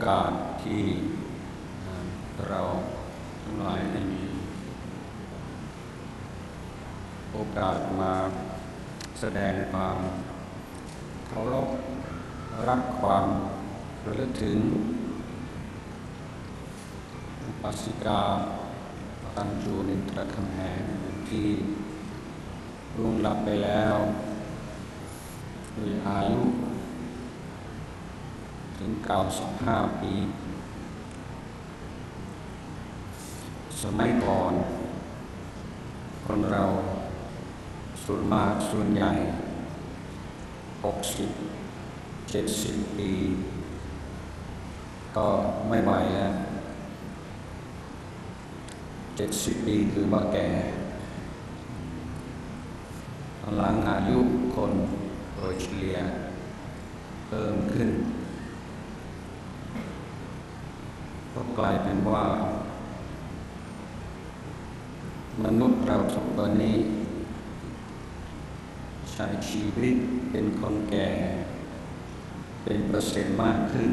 อกาสที่เราทั้งหลายได้มี โอกาสมาแสดงความเคารพรักความระลึกถึงปัสสิกาตันจูนินทรคำแหงที่ร่วงลับไปแล้วด้วยอายุ ถึงเก่าสิบห้าปี สมัยก่อน คนเราส่วนมากส่วนใหญ่หกสิบเจ็ดสิบปี ก็ไม่ไหวแล้วเจ็ดสิบปีคือว่าแก่หลังอายุคนโดยเฉลี่ยเพิ่มขึ้น กลายเป็นว่า มนุษย์เราทุกวันนี้ ใช้ชีวิตเป็นคนแก่ เป็นเปอร์เซ็นต์มากขึ้น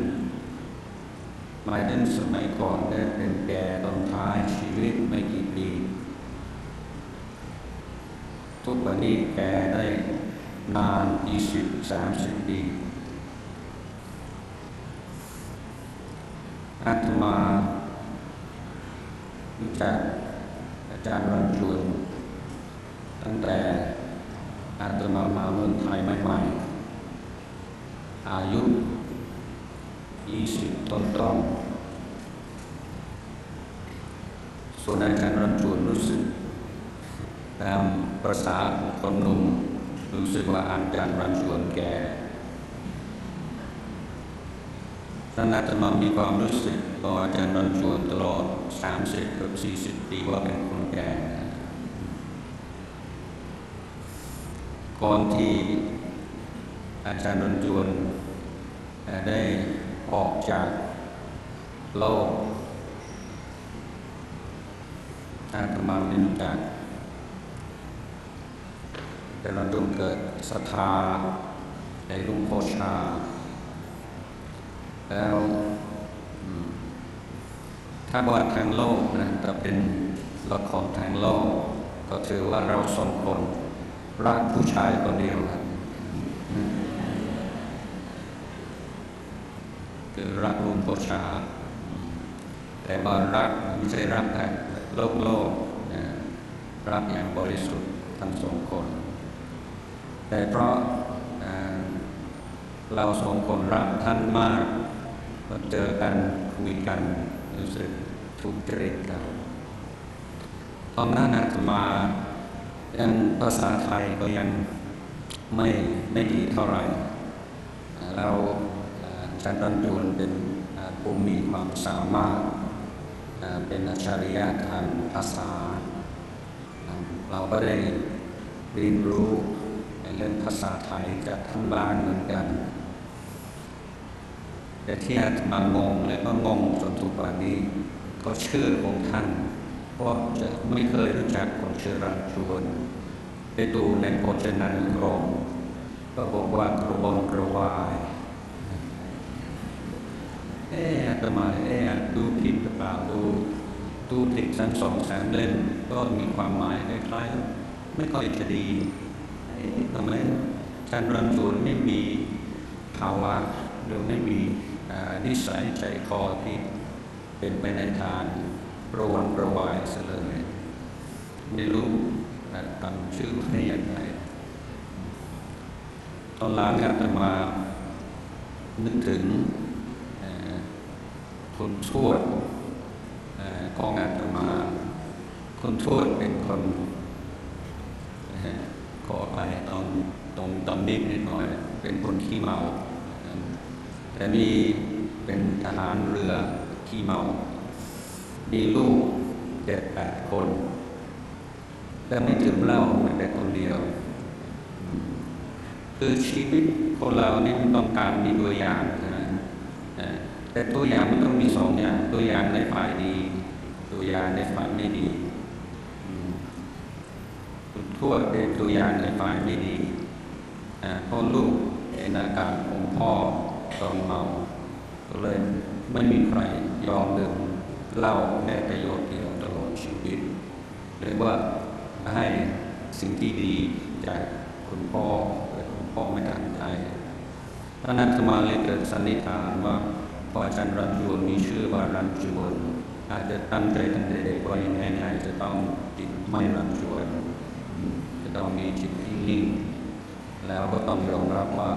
หมายถึงสมัยก่อนได้เป็นแก่ตอนท้ายชีวิตไม่กี่ปี ทุกวันนี้แก่ได้นาน 20 30 ปี อาตมารู้จักอาจารย์รันจวนตั้งแต่อาตมามาเมืองไทยใหม่ๆ อายุ 20 ต้นต้นส่วนอาจารย์รันจวนรู้สึกตามภาษาคนหนุ่มรู้สึกว่าอาจารย์รันจวนแก่ ท่านอาตมามีความรู้สึกต่ออาจารย์รันจวนตลอด 30กับ 40 ปีว่าเป็นคนแก่ ก่อนที่อาจารย์รันจวนได้ออกจากโลกอาตมาไม่รู้จักแต่เราจงเกิดศรัทธาในลุงโพชา แล้วถ้าว่าทางโลกนะแต่เป็นละครทางโลก ก็ถือว่าเราสองคนรักผู้ชายคนเดียวครับคือรักลุงโพชา แต่ว่ารักไม่ใช่รักแต่โลกโลกนะรักอย่างบริสุทธิ์ทั้งสองคน แต่เพราะเราสองคนรักท่านมาก มาเจอกันคุยกันรู้สึกถูกจริตกันตอนนั้นอาตมายังภาษาไทยก็ยังไม่ไม่ดีเท่าไหร่ เราจันทันจูนเป็นผู้มีความสามารถ เป็นอัจฉริยะทางภาษา เราก็ได้เรียนรู้เรื่องภาษาไทยจากทั้งบ้านเหมือนกัน แต่ที่อาตมางงและก็งงจนทุกวันนี้ ก็เชื่อองค์ท่าน เพราะจะไม่เคยรู้จักคนชื่อรันชวนไปดูในโพจนานุกรมก็บอกว่ากระวนกระวายเอ๊ะอาตมาเอ๊ะดูผิดหรือเปล่าดูดูผิดทั้งสองสามเล่มก็มีความหมายคล้ายๆไม่ค่อยจะดีทำไมท่านรันชวนไม่มีภาวะหรือไม่มี นิสัยใจคอที่เป็นไปในทางประวนประวายเสลยไม่รู้ตั้งชื่อให้อย่างไรตอนหลังอาตมานึกถึงคนทวดของอาตมาคนทวดเป็นคนขอไปตอนตรงตอนนิดนิดหน่อย เป็นคนขี้เมา แต่มี เป็นทหารเรือขี้เมา มีลูกเจ็ดแปดคนแต่ไม่ดื่มเหล้าแม้แต่คนเดียว คือชีวิตคนเรานี่มันต้องการมีตัวอย่างนะแต่ตัวอย่างมันต้องมีสองอย่าง ตัวอย่างในฝ่ายดี ตัวอย่างในฝ่ายไม่ดีทั่วเป็นตัวอย่างในฝ่ายไม่ดีพอลูกเห็นอาการของพ่อตอนเมา เลยไม่มีใครยอมดื่มเหล้าแม้ประโยชน์เดียวตลอดชีวิตหรือว่าให้สิ่งที่ดีจากคุณพ่อแต่คุณพ่อไม่ตั้งใจท่านนั้นสมาเลยเกิดสันนิษฐานว่าพออาจารย์รันจวนมีชื่อว่ารันจวนอาจจะตั้งใจตั้งแต่เด็กว่ายังไงจะต้องจิตไม่รันจวนจะต้องมีจิตที่นิ่งแล้วก็ต้องยอมรับว่า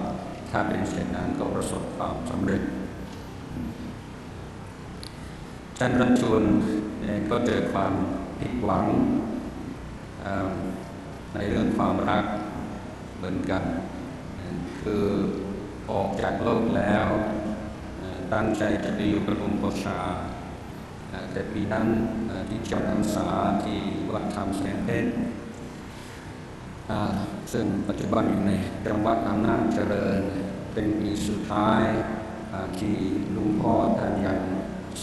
ถ้าเป็นเช่นนั้นก็ประสบความสำเร็จ ท่านรัชชวนก็เจอความผิดหวังในเรื่องความรักเหมือนกัน คือออกจากโลกแล้ว ตั้งใจจะไปอยู่กับหลวงพ่อชาแต่ปีนั้นเอ่อที่จำพรรษาที่วัดธรรมแสงเพชรซึ่งปัจจุบันอยู่ในจังหวัดอำนาจเจริญ เป็นปีสุดท้ายที่ลวงพ่อท่านยัง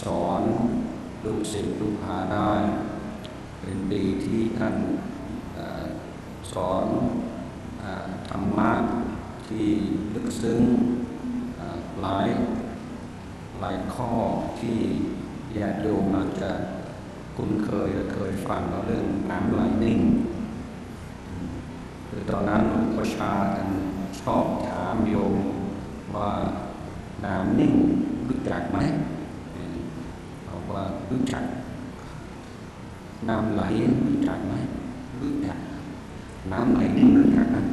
สอนลูกศิษย์ลูกหาได้ เป็นปีที่ท่านอสอนอธรรมะที่ลึกซึ้งหลายหลายข้อที่ญาติโยมอาจจะคุ้นเคยและเคยฟังเรื่องน้ำไหลนิ่งคือตอนนั้นหลวงพ่อชาท่านชอบถามโยมว่าน้ำนิ่งรู้จักไหม รู้จักน้ำไหลรู้จักไหมรู้จักน้ำไหลนิ่งรู้จักนะ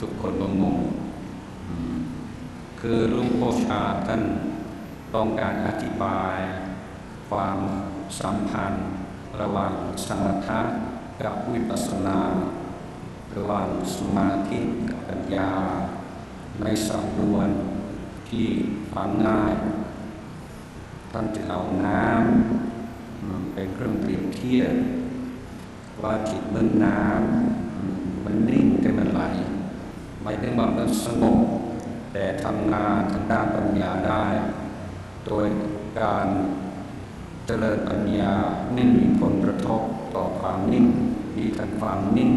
ทุกคนก็งงคือลวงพ่อชาท่านต้องการอธิบาย ความสัมพันธ์ ระหว่างสมถะกับวิปัสสนา ระหว่างสมาธิกับปัญญา ในสำนวนที่ฟังง่าย ท่านจะเอาน้ำเป็นเครื่องเปรียบเทียบว่าจิตเหมือนน้ำมันนิ่งแต่มันไหลไม่ได้ว่ามันสงบแต่ทำงานทางด้านปัญญาได้ โดยการเจริญปัญญาไม่มีผลกระทบต่อความนิ่ง มีทั้งความนิ่ง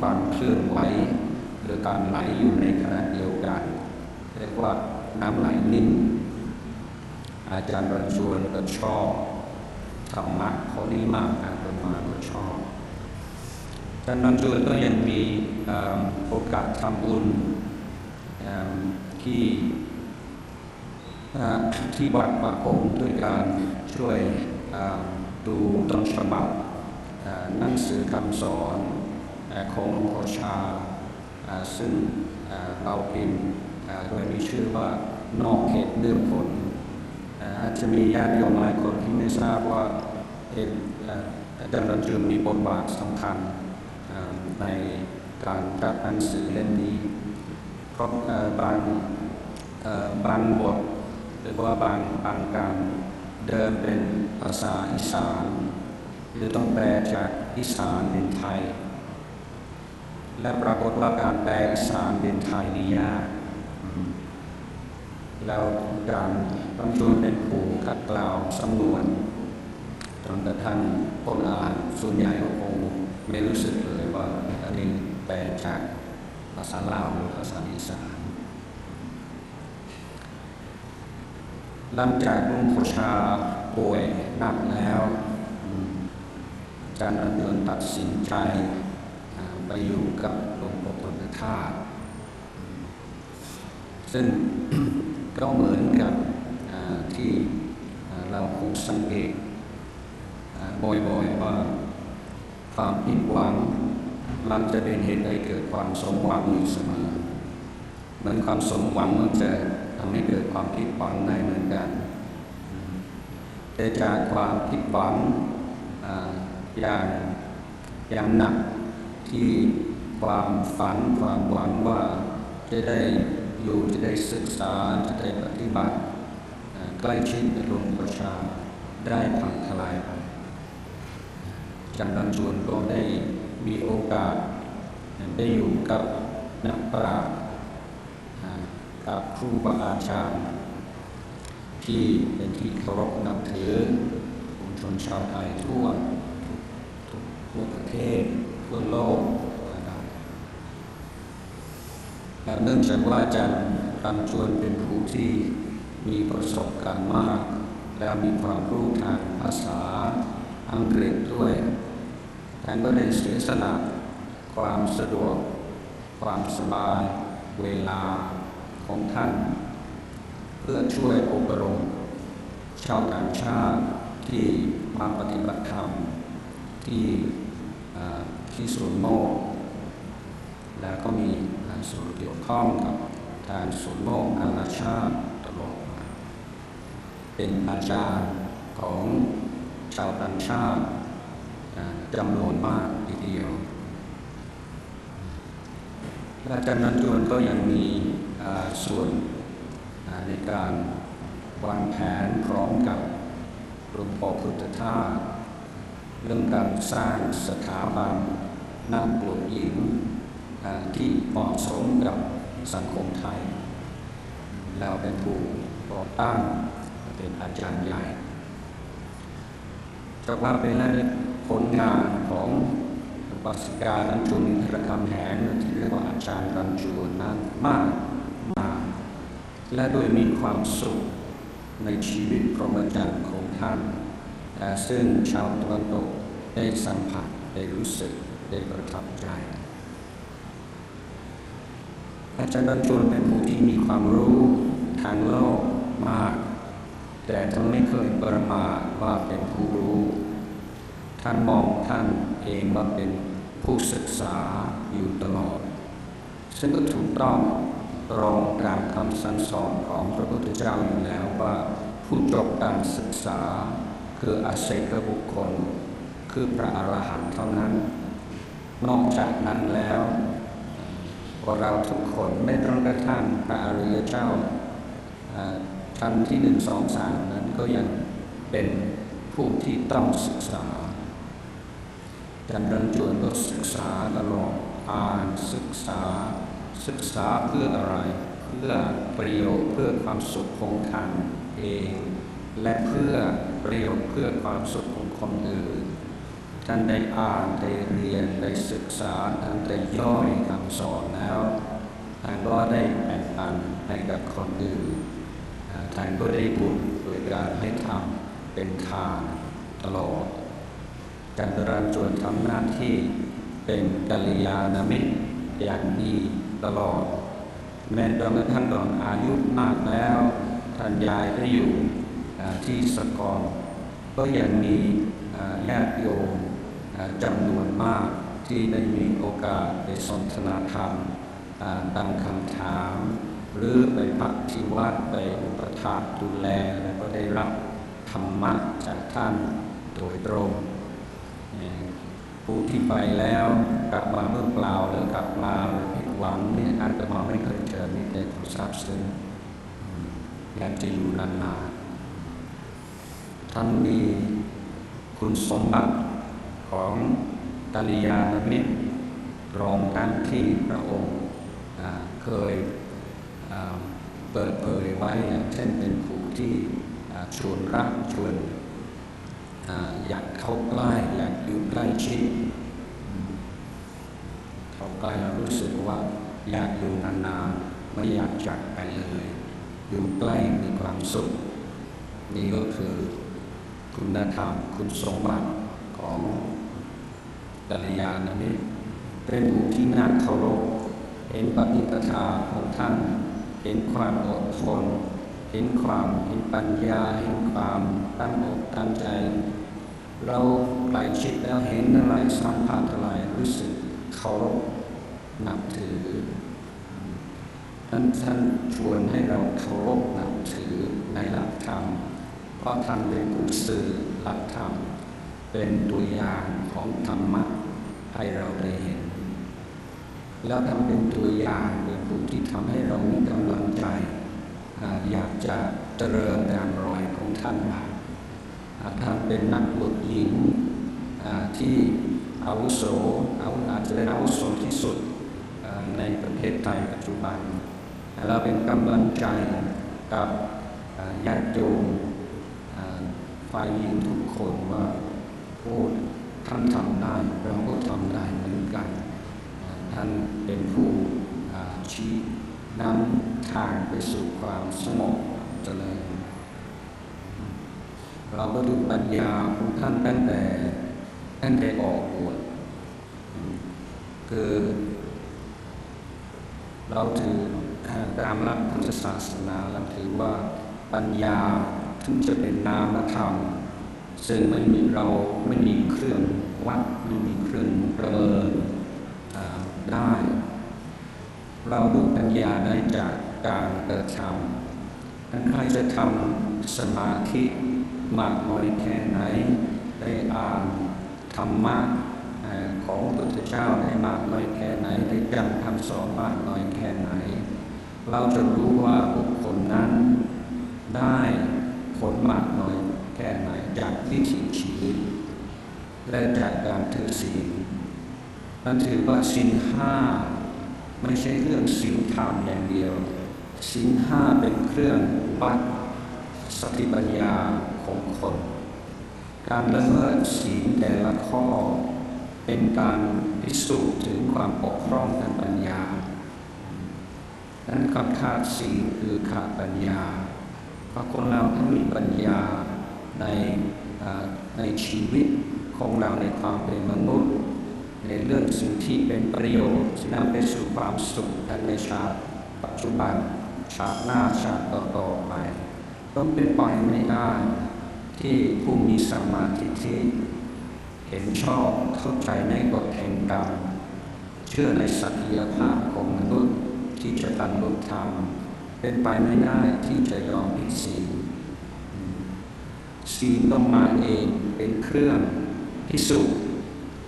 ความเคลื่อนไหวหรือการไหลอยู่ในขณะเดียวกันเรียกว่าน้ำไหลนิ่ง อาจารย์ประชวนก็ชอบธรรมะข้อนี้มากอาตมาก็ชอบอาจารย์ประชวนก็ยังมีโอกาสทำบุญที่ที่วัดประคงด้วยการช่วยดูต้นฉบับหนังสือคำสอนเอ่อของหลวงพ่อชา ซึ่งเอ่อเราพิมพ์โดยมีชื่อว่านอกเขตเรื่องผล อาจจะมีญาติโยมหลายคนที่ไม่ทราบว่าเอ่อเอ่ออาจารย์รันจุนมีบทบาทสำคัญในการจัดหนังสือเล่มนี้ เพราะบางบางบทหรือว่าบางบางการเดิมเป็นภาษาอีสานหรือต้องแปลจากอีสานเป็นไทย และปรากฏว่าการแปลอีสานเป็นไทยนี่ยากแล้ว การต้องชวนเป็นผู้คัดกล่าวสำนวนจนกระทั่งคนอ่านส่วนใหญ่ก็คงไม่รู้สึกเลยว่าอันนี้แปลจากภาษาลาวหรือภาษาอีสานหลังจากลวงพ่อชาป่วยหนักแล้วอาจารย์รันเดินตัดสินใจไปอยู่กับหลวงพ่อพุทธทาสซึ่ง ก็เหมือนกับที่เราคงสังเกตอ่าบ่อยๆว่าความผิดหวังมันจะเป็นเหตุให้เกิดความสมหวังอยู่เสมอเหมือนความสมหวังมันจะทำให้เกิดความผิดหวังได้เหมือนกัน แต่จากความผิดหวังอย่างอย่างหนักที่ความฝันความหวังว่าจะได้ อยู่จะได้ศึกษาจะได้ปฏิบัติใกล้ชิดกับหลวงพ่อชาได้พังทลายไปจันทันชวนก็ได้มีโอกาส ได้อยู่กับนักปราชญ์กับครูบาอาจารย์ที่เป็นที่เคารพนับถือของชนชาวไทยทั่วทุกทั่วประเทศทั่วโลกนะครับและ เนื่องจากว่าอาจารย์รันชวนเป็นผู้ที่มีประสบการณ์มาก แล้วมีความรู้ทางภาษาอังกฤษด้วยท่านก็ได้เสียสละความสะดวก ความสบาย เวลาของท่าน เพื่อช่วยอบรม ชาวต่างชาติที่มาปฏิบัติธรรมที่ที่ศูนโมก ส่วนเกี่ยวข้องกับทางศูนย์โมกนานาชาติตลอดมาเป็นอาจารย์ของชาวต่างชาติจำนวนมากทีเดียวและอาจารย์นันจวนก็ยังมีส่วนในการวางแผนพร้อมกับหลวงพ่อพุทธทาสเรื่องการสร้างสถาบันนักบวชหญิง ที่เหมาะสมกับสังคมไทยแล้วเป็นผู้ก่อตั้งเป็นอาจารย์ใหญ่จะว่าไปแล้วเนี่ยผลงานของปัสกาลันจุนทรคำแหงที่เรียกว่าอาจารย์รันจูนนั้นมากมาก และโดยมีความสุขในชีวิตพรหมจรรย์ของท่านแต่ซึ่งชาวตะวันตกได้สัมผัสได้รู้สึกได้ประทับใจ อาจารย์รันจูนเป็นผู้ที่มีความรู้ทางโลกมาก แต่ท่านไม่เคยประมาทว่าเป็นผู้รู้ ท่านมองท่านเองว่าเป็นผู้ศึกษาอยู่ตลอด ซึ่งก็ถูกต้องตรงตามคำสั่งสอนของพระพุทธเจ้าอยู่แล้วว่าผู้จบการศึกษา คืออาเซกบุคคล คือพระอรหันต์เท่านั้น นอกจากนั้นแล้ว พวกเราทุกคนไม่ต้องกระทั่งพระอริยเจ้าอ่าชั้นที่หนึ่งสองสามนั้นก็ยังเป็นผู้ที่ต้องศึกษาจันรันจวนก็ศึกษาตลอดอ่านศึกษาศึกษาเพื่ออะไร เพื่อประโยชน์เพื่อความสุขของท่านเอง และเพื่อประโยชน์เพื่อความสุขของคนอื่น ท่านได้อ่านได้เรียนได้ศึกษาท่านได้ย่อยคำสอนแล้วท่านก็ได้แบ่งปันให้กับคนอื่นท่านก็ได้บุญโดยการให้ทำเป็นทานตลอดการรันจวนทำหน้าที่เป็นกัลยาณมิตรอย่างดีตลอด แม้ตอนท่านตอนอายุมากแล้วท่านยายได้อยู่ที่สกลก็ยังมีญาติโยม จำนวนมากที่ได้มีโอกาสไปสนทนาธรรมตั้งคำถาม หรือไปพักที่วัดไปอุปถากดูแลแล้วก็ได้รับธรรมะจากท่านโดยตรงผู้ที่ไปแล้วกลับมาเมื่อเปล่าหรือกลับมาผิดหวังเนี่ยอาจจะมาไม่เคยเจอมีแต่ความซาบซึ้งอยากจะอยู่นานๆท่านมีคุณสมบัติ ของกัลยาณมิตรรองกันที่พระองค์เคยเปิดเผยไว้อย่างเช่นเป็นผู้ที่ชวนรักชวนอยากเข้าใกล้อยากอยู่ใกล้ชิดเข้าใกล้แล้วรู้สึกว่าอยากอยู่นานๆไม่อยากจากไปเลย อยู่ใกล้มีความสุข นี่ก็คือคุณธรรมคุณสมบัติของ กัลยาณมิตรเป็นผู้ที่น่าเคารพเห็นปฏิปทาของท่าน เห็นความอดทนเห็นความเห็นปัญญาเห็นความตั้งอกตั้งใจ เราใกล้ชิดแล้วเห็นอะไรสัมผัสอะไรรู้สึกเคารพนับถือท่านท่านชวนให้เราเคารพนับถือในหลักธรรมเพราะท่านเป็นผู้สื่อหลักธรรม เป็นตัวอย่างของธรรมะ ให้เราได้เห็น แล้วทำเป็นตัวอย่างเป็นผู้ที่ทำให้เรามีกำลังใจ อยากจะเจริญตามรอยของท่านมาท่านเป็นนักบวชหญิงที่อาวุโสอาอาจจะเป็นอาวุโสที่สุดในประเทศไทยปัจจุบันแล้วเป็นกำลังใจกับญาติโยมฝ่ายหญิงทุกคน ท่านทำได้เราก็ทำได้เหมือนกัน ท่านเป็นผู้ชี้นำทางไปสู่ความสงบเจริญเราก็ดูปัญญาของท่านตั้งแต่ตั้งแต่ออกบวชคือ เราถือตามหลักพุทธศาสนาเราถือว่าปัญญาถึงจะเป็นนามธรรม ซึ่งไม่มีเราไม่มีเครื่อง วัดไม่มีเครื่องประเมินได้ เราดูปัญญาได้จากการกระทำนั้นใครจะทำสมาธิมากน้อยแค่ไหน ได้อ่านธรรมะของพระพุทธเจ้าได้มากน้อยแค่ไหน ได้จำคำสอนมากน้อยแค่ไหน เราจะรู้ว่าบุคคลนั้นได้ผลมากน้อยแค่ไหนจากวิถีชีวิต และจากการถือศีลนั่นถือว่าศีลห้าไม่ใช่เรื่องศีลธรรมอย่างเดียวศีลห้าเป็นเครื่องวัดสติปัญญาของคน การละเมิดศีลแต่ละข้อ เป็นการพิสูจน์ถึงความปกพร่องทางปัญญานั้นคำขาดศีลคือขาดปัญญาเพราะคนเราต้องมีปัญญาในในชีวิต ของเราในความเป็นมนุษย์ ในเรื่องสิ่งที่เป็นประโยชน์นำไปสู่ความสุขทั้งในชาติปัจจุบันชาติหน้าชาติต่อๆไป ต้องเป็นไปไม่ได้ที่ผู้มีสมาธิที่เห็นชอบเข้าใจในกฎแห่งกรรมเชื่อในศักยภาพของมนุษย์ที่จะบรรลุธรรมเป็นไปไม่ได้ที่จะยอมผิดศีลศีลต้องมาเองเป็นเครื่อง พิสูจน์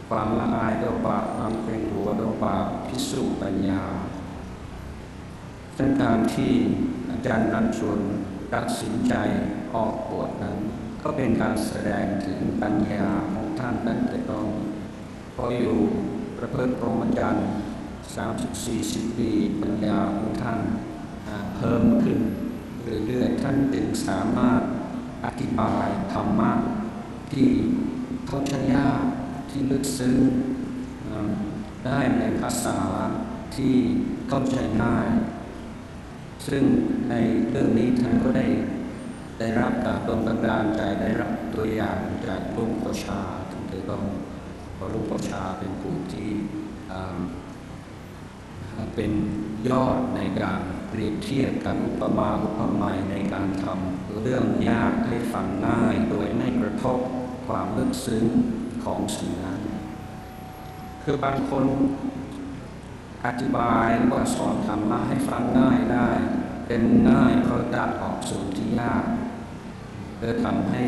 ความละอายต่อบาปความเป็นหัวต่อบาปพิสูจน์ปัญญาดังการที่อาจารย์นันชวนตัดสินใจออกบวชนั้น ก็เป็นการแสดงถึงปัญญาของท่านตั้งแต่ต้นพออยู่ประพฤติพรหมจรรย์สามสิบสี่สิบปีปัญญาของท่านเพิ่มขึ้นเรื่อยๆท่านจึงสามารถอธิบายธรรมะที่ เข้าใจยากที่ลึกซึ้งได้ในภาษาที่เข้าใจง่าย ซึ่งในเรื่องนี้ท่านก็ได้ได้รับการดลบันดาลใจได้รับตัวอย่างจากลุงพ่อชาตั้งแต่ต้นเพระลุงพ่อชาเป็นผู้ที่เป็นยอดในการเปรียบเทียบกันอุปมาอุปไมยในการทำเรื่องยากให้ฟังง่ายโดยไม่กระทบ ความลึกซึ้งของสิ่งนั้น คือบางคนอธิบายหรือว่าสอนธรรมะให้ฟังง่ายได้ เป็นง่ายเพราะตัดออกส่วนที่ยากเพื่อทำให้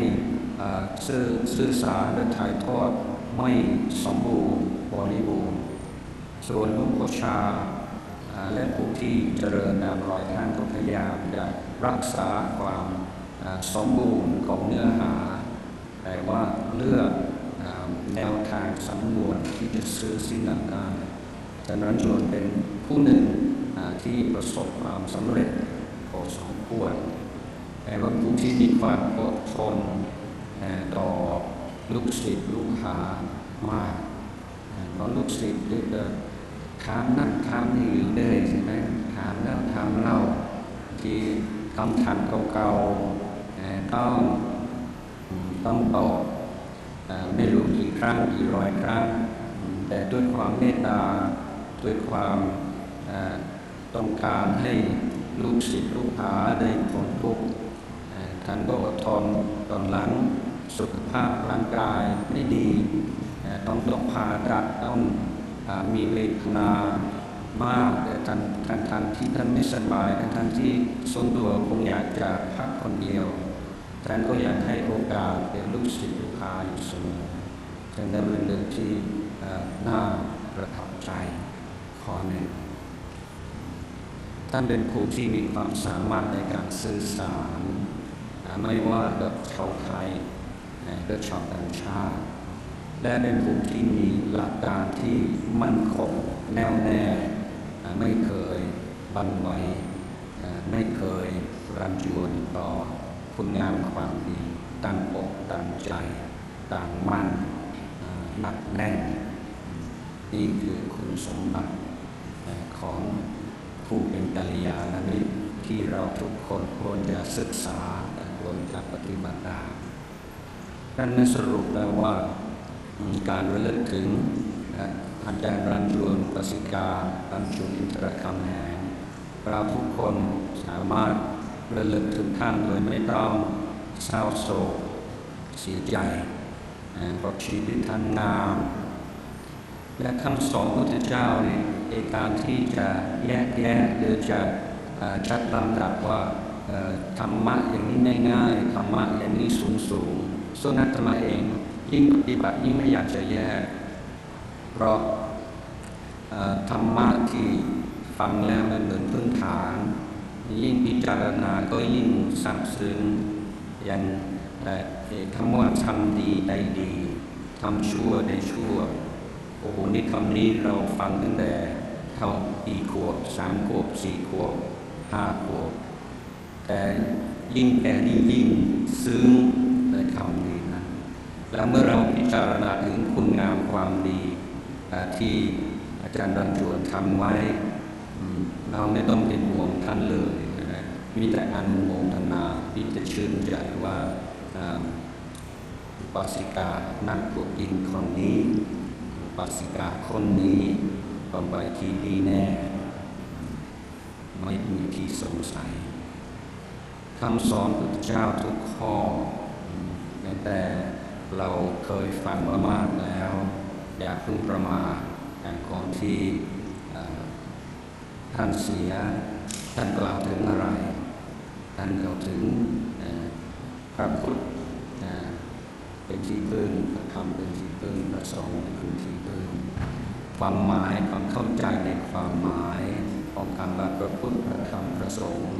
เอ่อสื่อสื่อสารและถ่ายทอดไม่สมบูรณ์บริบูรณ์ส่วนหลุงพ่อชาและผู้ที่เจริญนามรอยท่านก็พยายามจะรักษาความสมบูรณ์ของเนื้อหา แต่ว่าเลือกแนวทางสำนวนที่จะซื้อสิ่งต่างๆฉะนั้นจนเป็นผู้หนึ่งที่ประสบความสำเร็จพอสมควรแต่ว่าผู้ที่มีความอดทนต่อลูกศิษย์ลูกหามากเอ่อเพราะลูกศิษย์นี่ก็ถามนั่นถามนี่อยู่เรื่อยใช่ไหมถามแล้วถามเล่าที่คำถามเก่าๆเอ่อต้อง ต้องตอบเอ่อไม่รู้กี่ครั้งกี่ร้อยครั้ง แต่ด้วยความเมตตาด้วยความต้องการให้ลูกศิษย์ลูกหาได้พ้นทุกข์ท่านก็อดทนตอนหลังสุขภาพร่างกายไม่ดี ต้องต้องผ่าตัดต้องอมีเวทนามากแต่ท่านท่านท่านที่ท่านไม่สบายท่านท่านที่ทรงตัวคงอยากจะพักคนเดียว ท่านก็อยากให้โอกาสเป็นลูกศิษย์ลูกหาอยู่เสมอจึงได้เป็นเรื่องที่น่าประทับใจข้อหนึ่งท่านเป็นครูที่มีความสามารถในการสื่อสารไม่ว่ากับชาวไทยหรือชาวต่างชาติ และเป็นผู้ที่มีหลักการที่มั่นคงแน่วแน่ไม่เคยบันไหวไม่เคยรันจวนต่อ คุณงามความดีตั้งอกตั้งใจตั้งมั่นหนักแน่น นี่คือคุณสมบัติของผู้เป็นกัลยาณมิตรที่เราทุกคนควรจะศึกษาและควรจะปฏิบัติตามท่านสรุปแล้วว่าการระลึกถึงอาจารย์รันจวนประสิการันจวนอินทรคำแหงเราทุกคนสามารถ ระลึกถึงท่านโดยไม่ต้องเศร้าโศกเสียใจเพราะชีวิตท่านงาม และคำสอนพระพุทธเจ้าเนี่ยในการที่จะแยกแยะหรือจะจัดลำดับว่าธรรมะอย่างนี้ง่ายๆธรรมะอย่างนี้สูงสูงส่วนนัตมาเองยิ่งปฏิบัติยิ่งไม่อยากจะแยก เพราะธรรมะที่ฟังแล้วมันเหมือนพื้นฐาน ยิ่งพิจารณาก็ยิ่งสับซึ้งย่างแต่คำว่าทำดีได้ดีทำชั่วได้ชั่วโอ้โหนี่คำนี้เราฟังตั้งแต่เท่าปีขวบสามขวบสี่ขวบห้าขวบแต่ยิ่งแก่นี่ยิ่งซึ้งในคำนี้นะแล้วเมื่อเราพิจารณาถึงคุณงามความดีที่อาจารย์รันจวนทำไว้เราไม่ต้องเป็น ห่วงท่านเลยนะมีแต่อนุโมทนามีแต่ชื่นใจว่าปาสิกานักบวชยินคนนี้ปาสิกาคนนี้บำบัดที่ดีแน่ ไม่มีที่สงสัยคำสอนพระพุทธเจ้าทุกข้อแม้แต่เราเคยฟังมามากแล้ว อย่าเพิ่งประมาทอย่างก่อนที่ท่านเสีย ท่านกล่าวถึงอะไร ท่านกล่าวถึงพระพุทธเป็นที่พึ่งพระธรรมเป็นที่พึ่งพระสงฆ์เป็นที่พึ่งความหมายความเข้าใจในความหมายของคำว่าพระพุทธพระธรรมพระสงฆ์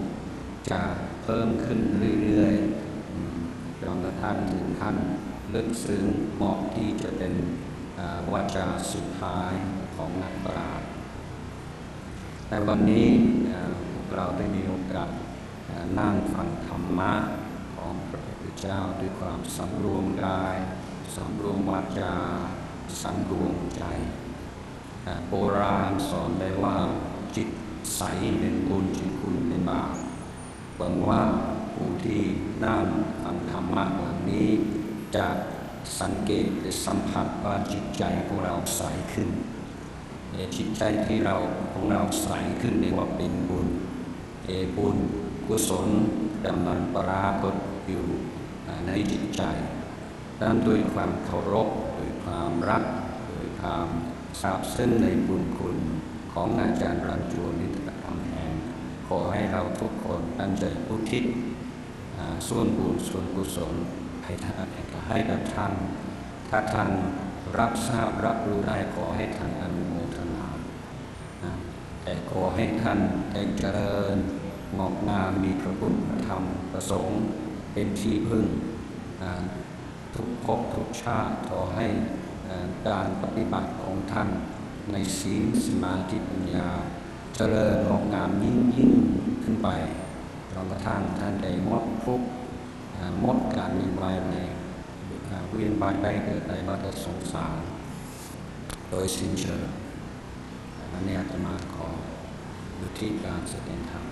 จะเพิ่มขึ้นเรื่อยๆอืมจนกระทั่งถึงขั้นลึกซึ้งเหมาะที่จะเป็นวาจาสุดท้ายของนักปราชญ์แต่วันนี้ เอ่อพวกเราได้มีโอกาสนั่งฟังธรรมะของพระพุทธเจ้าด้วยความสำรวมกายสำรวมวาจาสำรวมใจ โบราณสอนได้ว่าจิตใสเป็นบุญจิตคุณเป็นบาปหวังว่าผู้ที่นั่งฟังธรรมะแบบนี้จะสังเกตและสัมผัสว่าจิตใจของเราใสขึ้นจิตใจที่เราของเราใสขึ้นเรียกว่าเป็นบุญ เออบุญกุศลกำลังปรากฏอยู่ในจิตใจดังนั้นด้วยความเคารพด้วยความรักด้วยความซาบซึ้งในบุญคุณของอาจารย์รันจวนนิตรธรรมแห่งขอให้เราทุกคนตั้งใจอุทิศส่วนบุญส่วนกุศลให้ท่านให้กับท่านถ้าท่านรับทราบรับรู้ได้ขอให้ท่านอนุโม แต่ขอให้ท่านได้เจริญงอกงามมีพระพุทธพระธรรมประสงค์เป็นที่พึ่งทุกภพทุกชาติขอให้การปฏิบัติของท่านในศีลสมาธิปัญญา เจริญงอกงามยิ่งยิ่งขึ้นไปจนกระทั่งท่านได้หมดทุกหมดการมีวายในเวียนว่ายไปเกิดในวัฏสงสารโดยสิ้นเชิง อันนี้อาตมาขออยู่ที่การแสดงธรรม